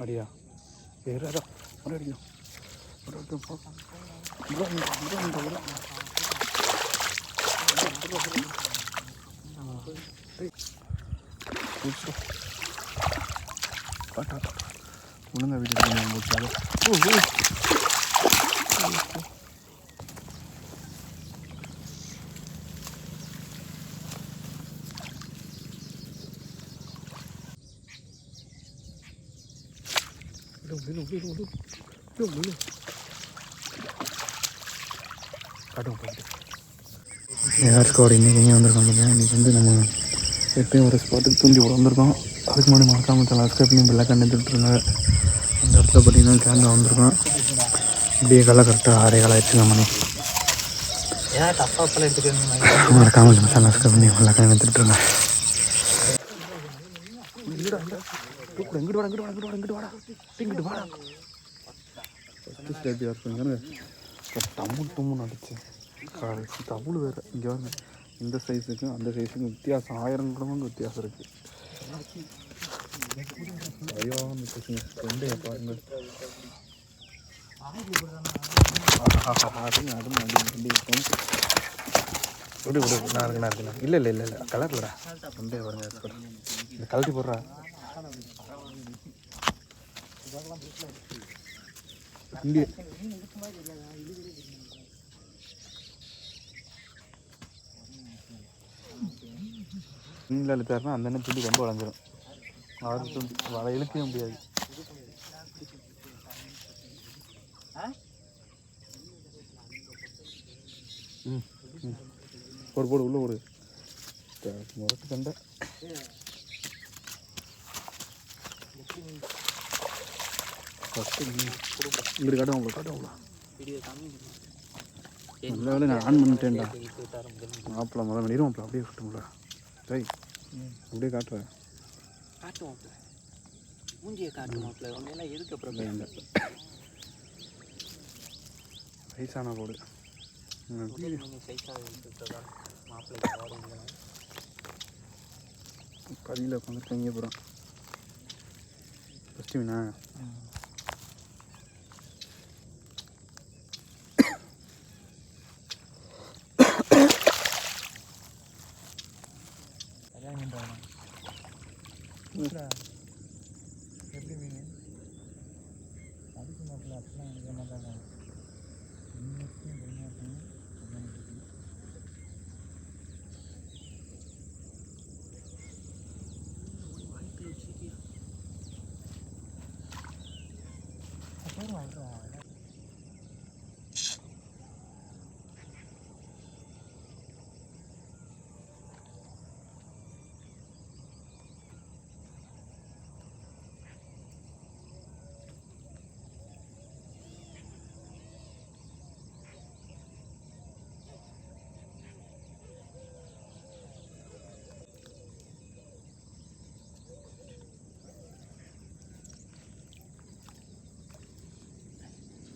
அடியா ஏறாடா ஒரு அடிக்கும் ஒரு அடிக்கும் போ இவ்வளோ இவ்வளோ இவ்வளோ இவ்வளோ ஒழுங்கா வீட்டுக்கு போய் முடிச்சாரு ஓ ஓ விடு விடு விடு விடு விடு விடு காட்டும் போயிட்டு இன்றைக்கி எங்கே வந்திருக்கோம் பார்த்தீங்கன்னா இன்றைக்கி வந்து நம்ம எப்பயும் ஒரு ஸ்பாட்டுக்கு தூண்டி விட வந்திருக்கோம். அதுக்கு முன்னாடி மறக்காம சேனல் சப்ஸ்கிரைப் பண்ணி பெல்லை கண்டுட்டுருங்க அந்த இடத்துல பார்த்தீங்கன்னா கேங்க வந்திருக்கோம். இப்படியே காலம் கரெக்டாக ஆறே காலம் ஆயிடுச்சுங்க மணி ஏன் டஃப்பாக அப்பெல்லாம் எடுத்துக்கணும் மறக்காம நம்ம சேனல் சப்ஸ்கிரைப் பண்ணி பெல்லை கண்டுட்டுருங்க இங்கிட்டு வாடா இங்கிட்டு வாடா இங்கிட்டு வாடா இங்கிட்டு வாடா. இங்கிட்டு வாடா. ஃபஸ்ட்டு ஸ்டேஜ் இருக்குங்க டம்மு டம்முன்னு அடிச்சு கடைசி டபுள் வேறு. இங்கே வாங்க. இந்த சைஸுக்கும் அந்த சைஸுக்கும் வித்தியாசம். ஆயிரம் கிலோமீட்டர் வித்தியாசம் இருக்குது ஐயோ அந்த ரெண்டு பாருங்க. விடு விடு நான் இருக்கு நான் இருக்குண்ணா இல்லை இல்லை இல்லை இல்லை. கலர் ரெண்டே பாருங்க இந்த கழட்டி போடுறா. இங்கே. மீனில் இழுத்தாருன்னா அந்த எண்ணெய் துண்டி ரொம்ப வளைஞ்சிரும். அவர் துண்டி. வலை இழுக்கவே முடியாது. ம் போடு போடு உள்ள ஒரு முரட்டு சண்டை ஃபஸ்ட்டு இங்கிட்டு காட்டும் உங்களை. காட்டும் நல்ல வேலை நான் ஆன் பண்ணிட்டேன்டா. மாப்பிள்ள முதல்ல மணி மாப்பிள்ள. அப்படியே விட்டுங்களா சரி அப்படியே காட்டுறேன் காட்டுவோம் மூஞ்சியை எதுக்கு அப்புறம் வயசான போடு. பதியில் உட்காந்து தங்கிய போகிறான் ஃபஸ்ட்டு மீனா எப்படி மீன் அதுக்கு மட்டும் அப்படிலாம் எனக்கு மாட்டாங்க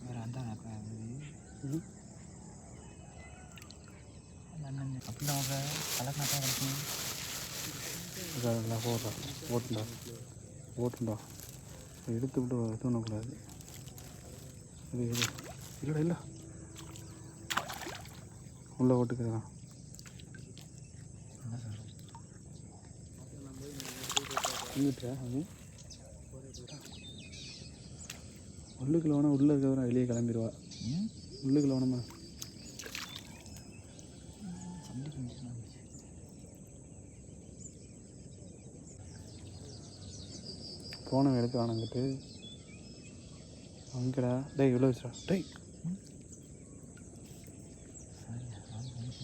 வேறு அந்த கலர் நாட்டம் கிடைக்கும் நல்லா போடுறா ஓட்டுண்டா ஓட்டுண்டா எடுத்து விட்டு இது பண்ணக்கூடாது இது இது இல்லைடா இல்லை உள்ளே ஓட்டுக்கிறதான் உள்ளுக்குள்ள வேணா உள்ளே இருக்கிறவரை வெளியே கிளம்பிடுவா. உள்ளுக்குள்ள வேணாமா போன எடுத்து வாங்கிட்டு அங்கடா டேய் இவ்வளோ வச்சுடா. டேய்.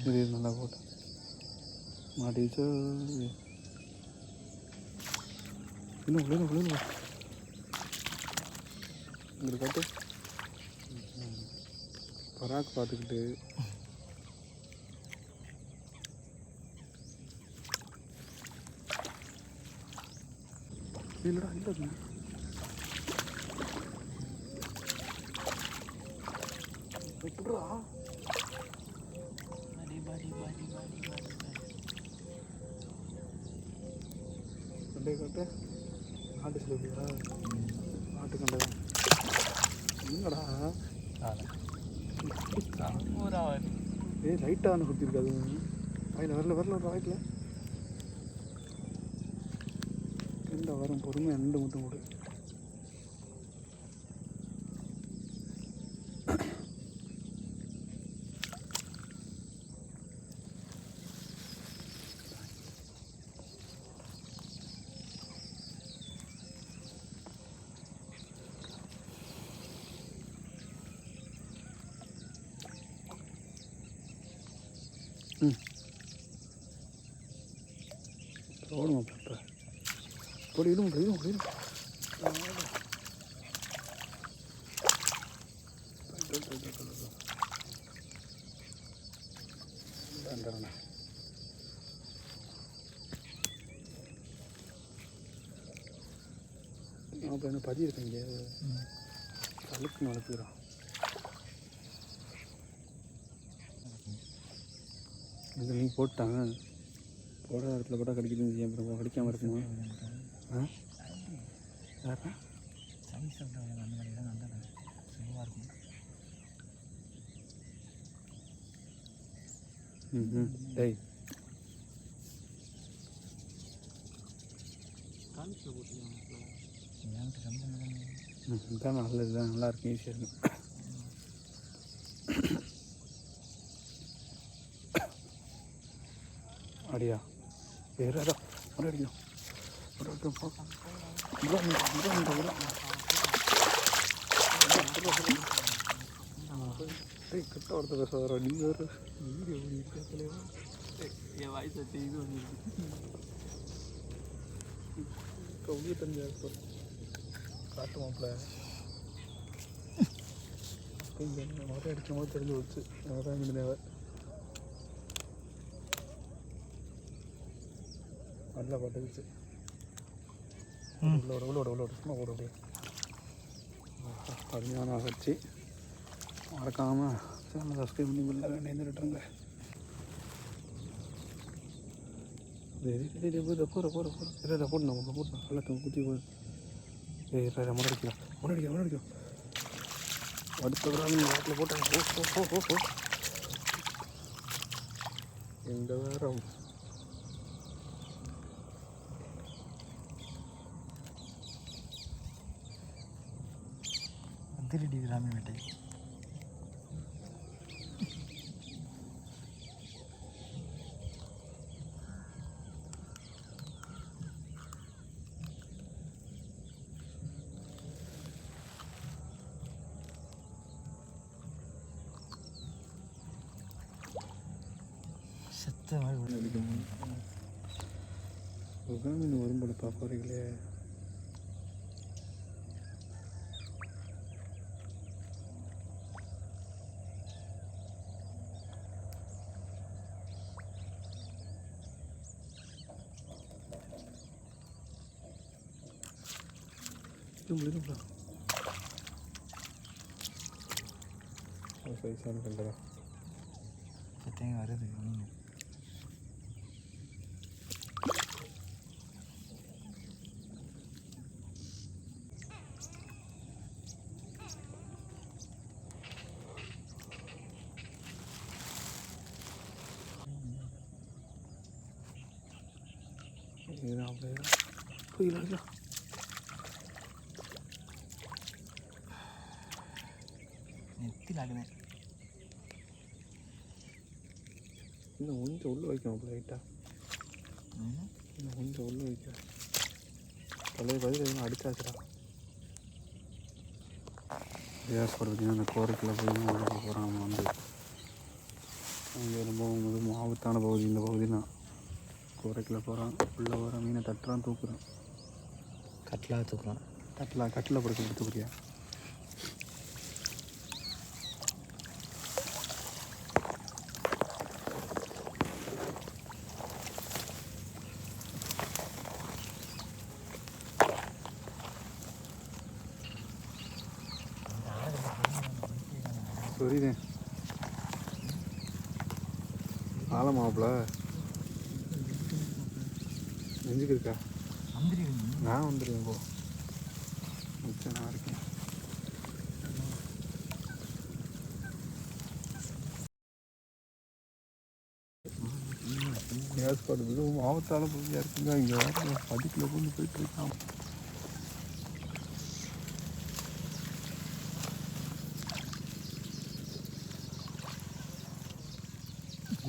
இது நல்லா போட்டு. மாட்டிச்சோ இன்னும் விழுந்து விழுந்து இங்கே பார்த்து பராக் பார்த்துக்கிட்டு. இல்லைடா இல்லை எப்படிடா பாடி பாடி பாடி பாடி பாடி அப்படியே காட்டு என்னடா? ஏய் லைட்டாக தானே குத்திருக்காது வாயில் வரல வரல வாய்க்கில் ரெண்டா வரும் பொறுமை ரெண்டு மட்டும் கொடு ம். போடுமா பாப்பா போடு இடும் இடும் அப்போ என்ன பதி இருக்கீங்க அழுக்கு வளர்த்துக்கிறோம் இது நீங்கள் போட்டாங்க. போடுற இடத்துல போட்டால் கடிக்குதுன்னு அப்புறம் கிடைக்காம இருக்குமா ஆ யாரா அந்த மாதிரி தான் நல்லது சுகமாக இருக்கும் ம் ரொம்ப நல்லது தான் நல்லா இருக்கும் ஈஸியாக இருக்கும் அப்படியா வேறடா ஒரு அடிக்கும் ஒரு கிட்ட ஒருத்தர் பேசுவாரா நீ வேறு வீடியோ என் வாய்ஸ் வச்சு இது ஒன்று கவுளி தஞ்சா காட்டு மாப்பிள்ள மரம் அடிக்கும் போது தெரிஞ்சு வச்சு இங்கே நல்லா பட்டுக்குச்சு உள்ள விட உள்ளோட உள்ள போட்டு சும்மா ஓட அப்படியே. அருமையான ஆகச்சி மறக்காமல் சேனல் சப்ஸ்கிரைப் பண்ணி பில்ல வேண்டியிருந்துருட்டுருங்க போகிற போகிற போகிற இல்லை இல்லை போடணும் உங்களை போடணும் எல்லாத்தையும் குத்தி போய் ஏய் இல்லை முன்னாடி அடிக்கலாம் முன்னாடி அடிக்கலாம் முன்னாடி அடிக்கலாம் அடுத்த தடவை நீ வாட்டில் போட்டாங்க ஓ ஓ ஓ ஓ ஓ இந்த வாரம் திருடி விராமி வேட்டை. செத்த மாதிரி வரும்போது பார்ப்பாருங்களே இரும்புல சைஸான கண்டதா செத்தையும் வருது மீன் இதுதான் அப்படியே போய் அடிக்கலாம் ஆகுது இன்னும் கொஞ்சம் உள்ள வைக்கணும் அப்படி லைட்டாக இன்னும் கொஞ்சம் உள்ள வைக்க பழைய பதில் எதுவும் அடிச்சாச்சுடா வியாஸ் பார்த்தீங்கன்னா அந்த கோரைக்குள்ளே போய் போகிறான் அவன் வந்து. அங்கே ரொம்ப மிகவும் ஆபத்தான பகுதி இந்த பகுதி தான் கோரைக்குள்ளே போகிறான் உள்ளே வர மீனை தட்டுறான் தூக்குறான். கட்லாக தூக்கலாம் கட்டில் கட்டில் படுக்க தூக்குறியா புரியுது ஆழமாப்பில் நெஞ்சுக்கு இருக்கா நான் வந்துடுவேன் போ. மிச்சம் நான் இருக்கேன். ஏற்பாடு மிகவும் ஆபத்தான பகுதியாக இருக்குங்க இங்கே வேறு படிக்கில் கொண்டு போயிட்டு இருக்கான்.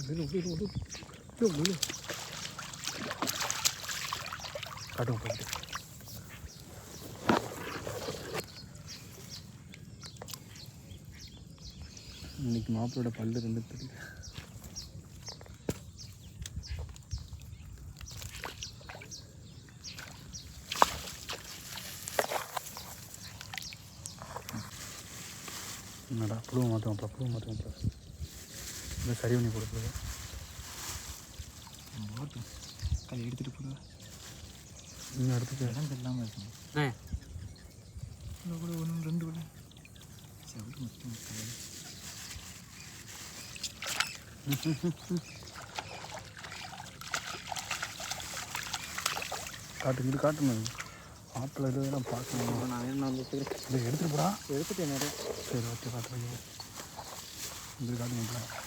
இன்னும் இன்னைக்கு மாப்பிளோட பல்லு ரெண்டு தெரியல என்னடா புழுவை மாற்றுவோம்ப்பா புழுவை மாற்றுவோம்ப்பா சரி பண்ணி கொடுக்குறது ஓட்டும் அதை எடுத்துகிட்டு போடுவா. நீங்கள் எடுத்துக்க இடம் இல்லாமல் இருக்கும் இன்னும் கூட ஒன்று ரெண்டு கூட. செவிட்டு மொத்தம் முக்கால். காட்டு இங்கிட்டு காட்டணும் ஆப்பிள் இதெல்லாம் பார்க்கணும். நான் வேணும் நான் வந்து இதை எடுத்துகிட்டு போடா. எடுத்துட்டேன் நிறைய சரி ஓகே வைங்க இங்கிட்டு காட்டுங்க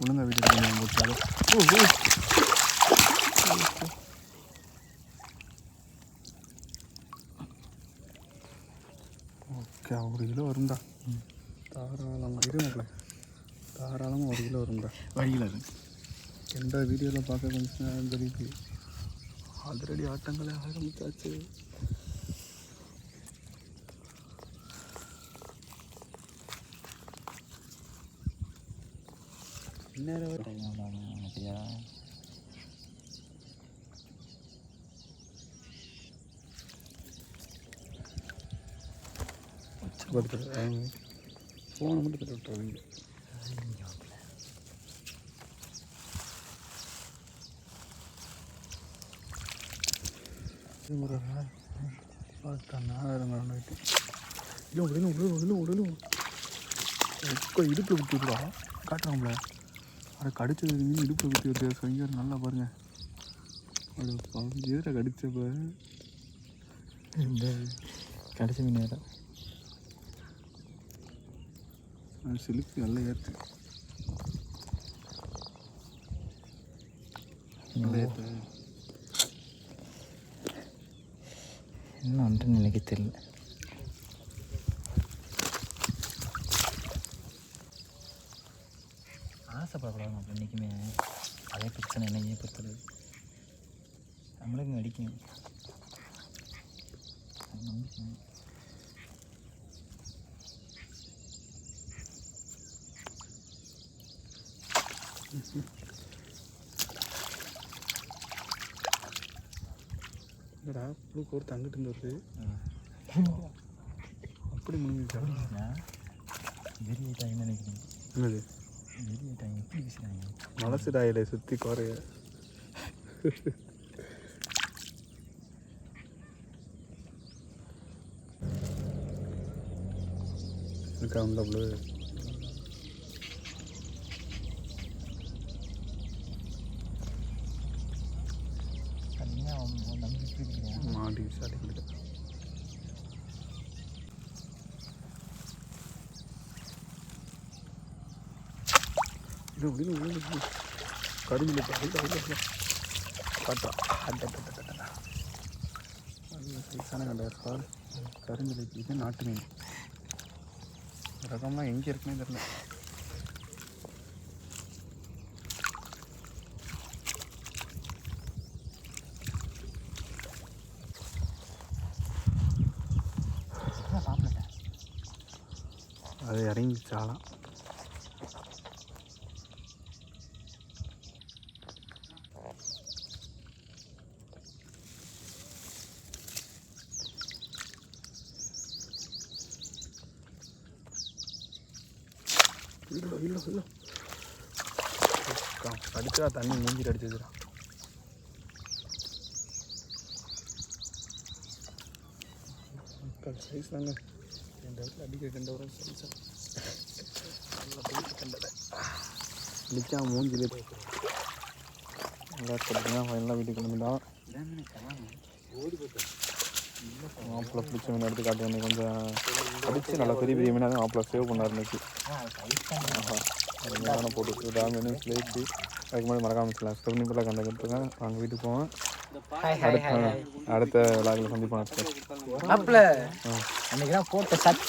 ஒழுங்கா வீட்டு ஓகே ஒரு கிலோ வரும்டா. தாராளமாக இரு மக்களே தாராளமாக ஒரு கிலோ வரும்டா. வழியில் எந்த வீடியோவில் பார்க்க கொஞ்சம் தெரியுது. ஆல்ரெடி ஆட்டங்களே ஆரம்பிச்சாச்சு. டைம் அப்படியா ஃபோனை மட்டும் தர விட்டுறாங்க பார்த்தா நேரம் இல்லை உடலும் உடலும் உடலும் உடலும் இப்போ இடுப்பில் விடுவா காட்டுறாங்களே அதை கடிச்சது மீன் இடுப்பில் குத்தி விட்டு சொங்க நல்லா பாருங்க. அது பகுதியில் கடிச்சப்ப இந்த கடைசி மீன் நேரம் சிலுக்கு நல்லா ஏற்று இன்னும் ஒன்று நினைக்க தெரியல. ஆசைப்படக்கூடாது நம்ம என்றைக்குமே அதே பிரச்சனை என்னையே பொறுத்தது. நம்மளுக்கும் அடிக்கும். என்னடா புழு கோர்த்து அங்கிட்டு இருந்து வருது. அப்படி முடிஞ்சிச்சா? என்னது? வெறிய டைம் சுற்றி குறைய. இருக்கா உள்ள? இது விடு விடு விடு கருமில் காட்டா நல்ல சைஸான கண்டா பால் கருமிலைக்கு இது நாட்டு மீன். ரகம்லாம் எங்கே இருக்குன்னே தெரியல. அது இறங்கிச்சாலாம் இல்லை இல்லை இல்லை அடிச்சா தண்ணி மூஞ்சிட்டு அடிச்சதுடா சைஸ் தாங்க. ரெண்டு இடத்துல அடிக்க ரெண்டு வரும் சைஸா நல்லா பிடிச்சி கண்டதை அடிச்சா மூஞ்சிலே நல்லா பார்த்தீங்கன்னா ஃபைனலாக வீட்டுக்கு கிளம்பிட்டான் மாப்பிள்ளை பிடிச்ச மீன் எடுத்து காட்டு எனக்கு கொஞ்சம் அடிச்சு நல்லா பெரிய பெரிய மீனாக மாப்பிள்ளை சேவ் பண்ணார் இன்னைக்கு. அருமையான போட்டு டேமேஜ் ஸ்லேட்டு அதுக்கு முன்னாடி மறக்காம சப்ஸ்கிரைப் பண்ணி பிள்ளை கண்டுக்கிட்டுருங்க வாங்க வீட்டுக்கு போவேன் அடுத்த அடுத்த விழாவில் சந்திப்போம் அன்னைக்கு தான் போட்ட சக்தி